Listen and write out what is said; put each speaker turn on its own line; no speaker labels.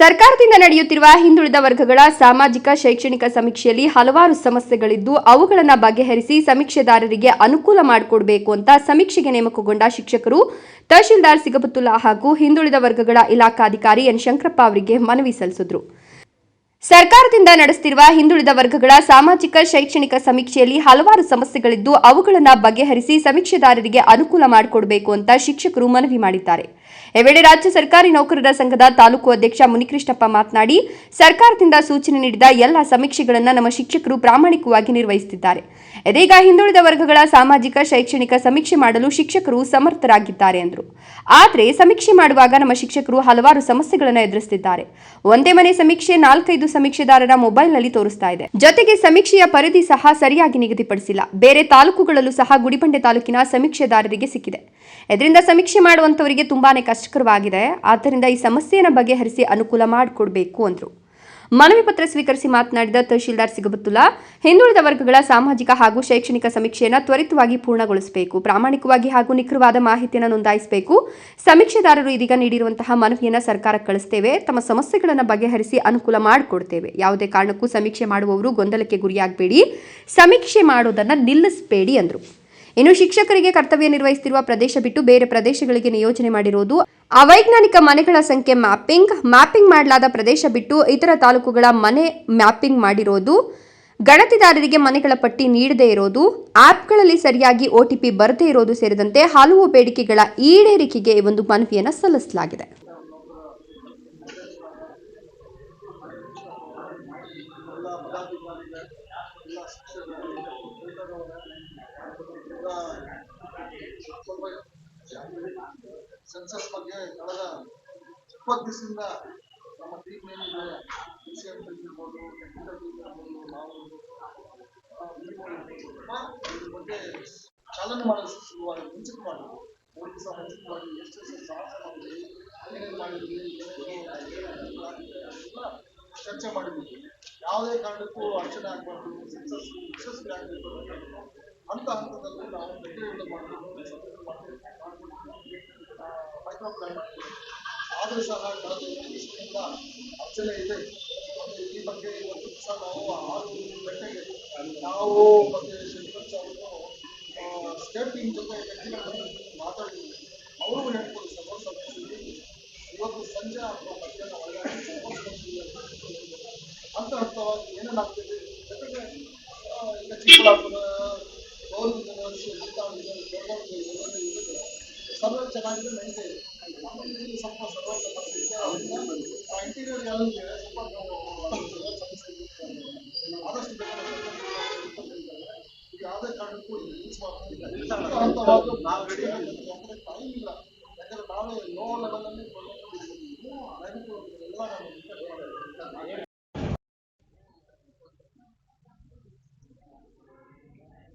ಸರ್ಕಾರದಿಂದ ನಡೆಯುತ್ತಿರುವ ಹಿಂದುಳಿದ ವರ್ಗಗಳ ಸಾಮಾಜಿಕ, ಶೈಕ್ಷಣಿಕ ಸಮೀಕ್ಷೆಯಲ್ಲಿ ಹಲವಾರು ಸಮಸ್ಯೆಗಳಿದ್ದು, ಅವುಗಳನ್ನು ಬಗೆಹರಿಸಿ ಸಮೀಕ್ಷೆದಾರರಿಗೆ ಅನುಕೂಲ ಮಾಡಿಕೊಡಬೇಕು ಅಂತ ಸಮೀಕ್ಷೆಗೆ ನೇಮಕಗೊಂಡ ಶಿಕ್ಷಕರು, ತಹಶೀಲ್ದಾರ್ ಸಿಗಬತ್ತುಲ್ಲಾ ಹಾಗೂ ಹಿಂದುಳಿದ ವರ್ಗಗಳ ಇಲಾಖಾಧಿಕಾರಿ ಎನ್. ಶಂಕರಪ್ಪ ಅವರಿಗೆ ಮನವಿ ಸಲ್ಲಿಸಿದ್ರು. ಸರ್ಕಾರದಿಂದ ನಡೆಸುತ್ತಿರುವ ಹಿಂದುಳಿದ ವರ್ಗಗಳ ಸಾಮಾಜಿಕ, ಶೈಕ್ಷಣಿಕ ಸಮೀಕ್ಷೆಯಲ್ಲಿ ಹಲವಾರು ಸಮಸ್ಯೆಗಳಿದ್ದು, ಅವುಗಳನ್ನು ಬಗೆಹರಿಸಿ ಸಮೀಕ್ಷೆದಾರರಿಗೆ ಅನುಕೂಲ ಮಾಡಿಕೊಡಬೇಕು ಅಂತ ಶಿಕ್ಷಕರು ಮನವಿ ಮಾಡಿದ್ದಾರೆ. ಈ ವೇಳೆ ರಾಜ್ಯ ಸರ್ಕಾರಿ ನೌಕರರ ಸಂಘದ ತಾಲೂಕು ಅಧ್ಯಕ್ಷ ಮುನಿಕೃಷ್ಣಪ್ಪ ಮಾತನಾಡಿ, ಸರ್ಕಾರದಿಂದ ಸೂಚನೆ ನೀಡಿದ ಎಲ್ಲ ಸಮೀಕ್ಷೆಗಳನ್ನು ನಮ್ಮ ಶಿಕ್ಷಕರು ಪ್ರಾಮಾಣಿಕವಾಗಿ ನಿರ್ವಹಿಸುತ್ತಿದ್ದಾರೆ. ಇದೀಗ ಹಿಂದುಳಿದ ವರ್ಗಗಳ ಸಾಮಾಜಿಕ, ಶೈಕ್ಷಣಿಕ ಸಮೀಕ್ಷೆ ಮಾಡಲು ಶಿಕ್ಷಕರು ಸಮರ್ಥರಾಗಿದ್ದಾರೆ ಎಂದರು. ಆದರೆ ಸಮೀಕ್ಷೆ ಮಾಡುವಾಗ ನಮ್ಮ ಶಿಕ್ಷಕರು ಹಲವಾರು ಸಮಸ್ಯೆಗಳನ್ನು ಎದುರಿಸುತ್ತಿದ್ದಾರೆ. ಒಂದೇ ಮನೆ ಸಮೀಕ್ಷೆ, ನಾಲ್ಕೈದು ಸಮೀಕ್ಷೆದಾರರ ಮೊಬೈಲ್ನಲ್ಲಿ ತೋರಿಸ್ತಾ ಇದೆ. ಜೊತೆಗೆ ಸಮೀಕ್ಷೆಯ ಪರಿಧಿ ಸಹ ಸರಿಯಾಗಿ ನಿಗದಿಪಡಿಸಿಲ್ಲ. ಬೇರೆ ತಾಲೂಕುಗಳಲ್ಲೂ ಸಹ ಗುಡಿಬಂಡೆ ತಾಲೂಕಿನ ಸಮೀಕ್ಷೆದಾರರಿಗೆ ಸಿಕ್ಕಿದೆ. ಇದರಿಂದ ಸಮೀಕ್ಷೆ ಮಾಡುವಂತವರಿಗೆ ತುಂಬಾನೇ ಕಷ್ಟಕರವಾಗಿದೆ. ಆದ್ದರಿಂದ ಈ ಸಮಸ್ಯೆಯನ್ನು ಬಗೆಹರಿಸಿ ಅನುಕೂಲ ಮಾಡಿಕೊಡ್ಬೇಕು ಅಂದರು. ಮನವಿ ಪತ್ರ ಸ್ವೀಕರಿಸಿ ಮಾತನಾಡಿದ ತಹಶೀಲ್ದಾರ್ ಸಿಗಬತ್ತುಲ್ಲಾ, ಹಿಂದುಳಿದ ವರ್ಗಗಳ ಸಾಮಾಜಿಕ ಹಾಗೂ ಶೈಕ್ಷಣಿಕ ಸಮೀಕ್ಷೆಯನ್ನು ತ್ವರಿತವಾಗಿ ಪೂರ್ಣಗೊಳಿಸಬೇಕು, ಪ್ರಾಮಾಣಿಕವಾಗಿ ಹಾಗೂ ನಿಖರವಾದ ಮಾಹಿತಿಯನ್ನು ನೋಂದಾಯಿಸಬೇಕು. ಸಮೀಕ್ಷೆದಾರರು ಇದೀಗ ನೀಡಿರುವಂತಹ ಮನವಿಯನ್ನು ಸರ್ಕಾರಕ್ಕೆ ಕಳಿಸ್ತೇವೆ. ತಮ್ಮ ಸಮಸ್ಯೆಗಳನ್ನು ಬಗೆಹರಿಸಿ ಅನುಕೂಲ ಮಾಡಿಕೊಡ್ತೇವೆ. ಯಾವುದೇ ಕಾರಣಕ್ಕೂ ಸಮೀಕ್ಷೆ ಮಾಡುವವರು ಗೊಂದಲಕ್ಕೆ ಗುರಿಯಾಗಬೇಡಿ. ಸಮೀಕ್ಷೆ ಮಾಡೋದನ್ನು ನಿಲ್ಲಿಸಬೇಡಿ ಅಂದರು. ಇನ್ನು ಶಿಕ್ಷಕರಿಗೆ ಕರ್ತವ್ಯ ನಿರ್ವಹಿಸುತ್ತಿರುವ ಪ್ರದೇಶ ಬಿಟ್ಟು ಬೇರೆ ಪ್ರದೇಶಗಳಿಗೆ ನಿಯೋಜನೆ ಮಾಡಿರುವುದು ಅವೈಜ್ಞಾನಿಕ ಮನೆಗಳ ಸಂಖ್ಯೆ ಮ್ಯಾಪಿಂಗ್ ಮ್ಯಾಪಿಂಗ್ ಮಾಡಲಾದ ಪ್ರದೇಶ ಬಿಟ್ಟು ಇತರ ತಾಲೂಕುಗಳ ಮನೆ ಮ್ಯಾಪಿಂಗ್ ಮಾಡಿರೋದು, ಗಣತಿದಾರರಿಗೆ ಮನೆಗಳ ಪಟ್ಟಿ ನೀಡದೇ ಇರೋದು, ಆ್ಯಪ್ಗಳಲ್ಲಿ ಸರಿಯಾಗಿ ಒಟಿಪಿ ಬರದೇ ಇರೋದು ಸೇರಿದಂತೆ ಹಲವು ಬೇಡಿಕೆಗಳ ಈಡೇರಿಕೆಗೆ ಒಂದು ಮನವಿಯನ್ನು ಸಲ್ಲಿಸಲಾಗಿದೆ.
ಸೆನ್ಸಸ್ ಬಗ್ಗೆ ಕಳೆದ ಇಪ್ಪತ್ತು ದಿವಸದಿಂದ ನಮ್ಮ ಟೀಮ್ ಏನಿದೆ ಸಿ ಎಂ ಇರ್ಬೋದು ಟೆಕ್ನಿಕಲ್ ಟೀಮ್ ಇರ್ಬೋದು ನಾವು ಇದ್ರ ಬಗ್ಗೆ ಚಾಲನೆ ಮಾಡಲು ಶುರುವಾಗಿ ಮುಂಚಿತ ಮಾಡಿದ್ವಿ. ಮೂರು ದಿವಸ ಎಷ್ಟು ಸಹ ಸಾಹಸ ಮಾಡಿದ್ವಿ ಏನೇನು ಮಾಡಿದ್ವಿ ಚರ್ಚೆ ಮಾಡಿದ್ವಿ ಯಾವುದೇ ಕಾರಣಕ್ಕೂ ಅಡಚಣೆ ಆಗಬಾರ್ದು. ಸಕ್ಸಸ್ ಯಶಸ್ವಿ ಆಗಬೇಕು. ಹಂತ ಹಂತದಲ್ಲಿ ನಾವು ಮಾಡಬೇಕು ಮೈಕ್ರೋ ಮಾಡ್ತೀವಿ ಆದರೂ ಸಹ ಕಳೆದ ಒಂದು ದಿವಸದಿಂದ ಅಡಚಣೆ ಇದೆ. ಮತ್ತು ಈ ಬಗ್ಗೆ ಇವತ್ತು ದಿವಸ ನಾವು ಆರು ಗಂಟೆಗೆ ನಾವು ಮತ್ತೆ ಶಂಕರ್ ಅವರು ಸ್ಟೇಟ್ ಟೀಮ್ ಜೊತೆ ವ್ಯಕ್ತಿಗಳನ್ನು ಮಾತಾಡಿದ್ವಿ ಅವರು ಹೇಳ್ಕೊಂಡು ಸಲ್ಲಿಸಿದ್ವಿ ಇವತ್ತು ಸಂಜೆ ಅಥವಾ ಮಧ್ಯಾಹ್ನ ಒಳಗಾಗಿ ಅಂತ ಅರ್ಥವಾಗಿ ಹಂತ ಹಂತವಾಗಿ ಏನೇನಾಗ್ತಿದೆ, ಜೊತೆಗೆ ಈಗ ಚಿಕ್ಕಬಳ್ಳಾಪುರ ಆದಷ್ಟು ಬೇಗ ಈಗ ಯಾವುದೇ ಕಾರಣಕ್ಕೂ ಯೂಸ್ ಮಾಡ್ತಿಲ್ಲ ಹಂತವಾಗಿ ನಾವು ರೆಡಿ